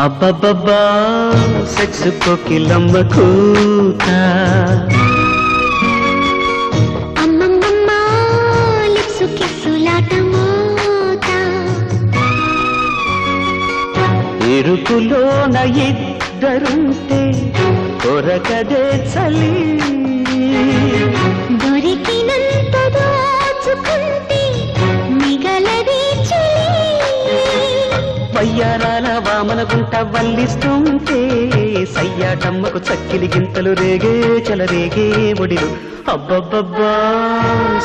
అబ్బబ్బబ్బా సెక్స్ కోకిలమ్మ కూత. ఇరుకులోన ఇద్దరుంటే కొరకదే చలి. దొరికినంత దాచుకుంటే మిగలది చెలి. వయ్యారాల వామన గుంట వల్లిస్తుంటే సయ్యాటమ్మకు చక్కిలి గింతలు రేగే చలరేగే ఒడిలు. అబ్బబ్బబ్బా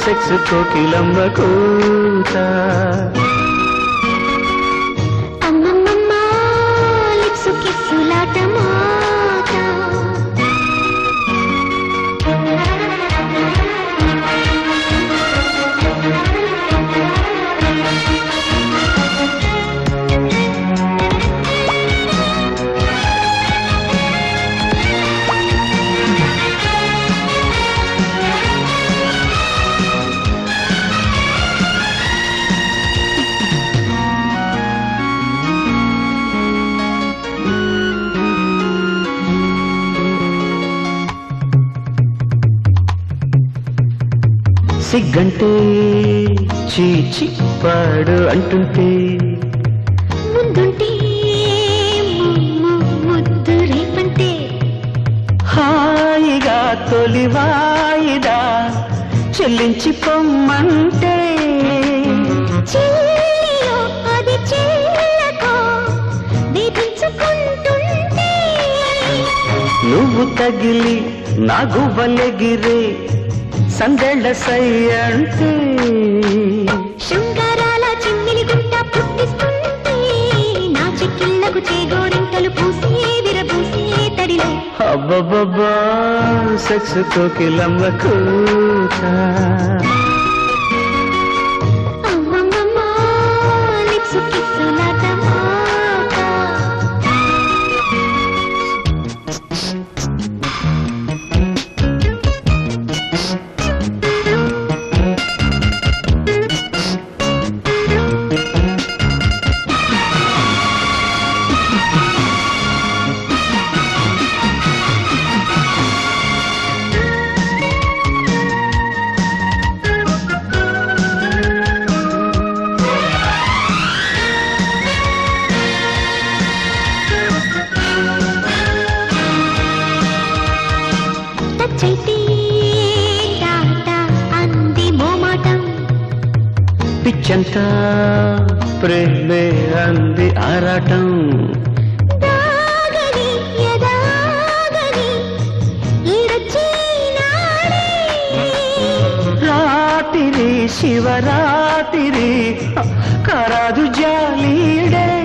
సెక్స్ కోకిలమ్మ కూత. సిగ్గంటే చీచి పాడు అంటుంటే. ముందుంటే ముద్దు రేపంటే. హాయిగా తొలి వాయిదా చెల్లించి పొమ్మంటే. నువ్వు తగిలి నా గువ్వలెగిరే సందెళ్ళ సై అంటే శృంగారాల చిమ్మిలి గుంట పుట్టిస్తుంటే నా చెక్కిళ్ళకు చేగోరింతలు పూసే విరబూసే తడిలో. అబ్బబ్బబ్బా సెక్స్ కోకిలమ్మ కూత. పిచ్చంతా ప్రేమే అంది ఆరాటం. రాతిరి శివరాతిరి కరాదు జాలీడే.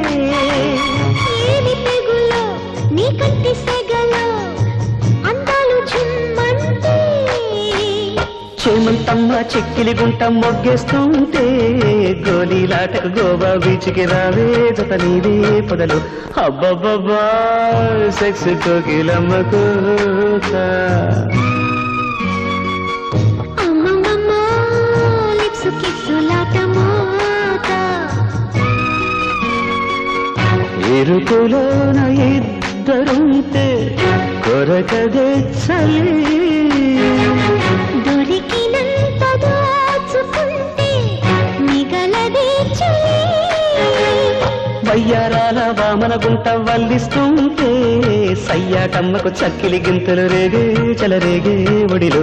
చేమంతమ్మ చెక్కిలి గుంట మొగ్గేస్తుంటే గోలీలాటకు గోవా బీచ్కి రావే జత నీదే పొదలు. అబ్బబ్బబ్బా సెక్స్ కోకిలమ్మ కూత అమ్మమ్మమ్మ లిప్సు కిస్సులాట మోత. ఇరుకులోన ఇద్దరుంటే కొరకదే చలి వయ్యారాల వామన గుంట వల్లిస్తుంటే సయ్యాటమ్మకు చక్కిలి గింతలు రేగే చలరేగే ఒడిలు.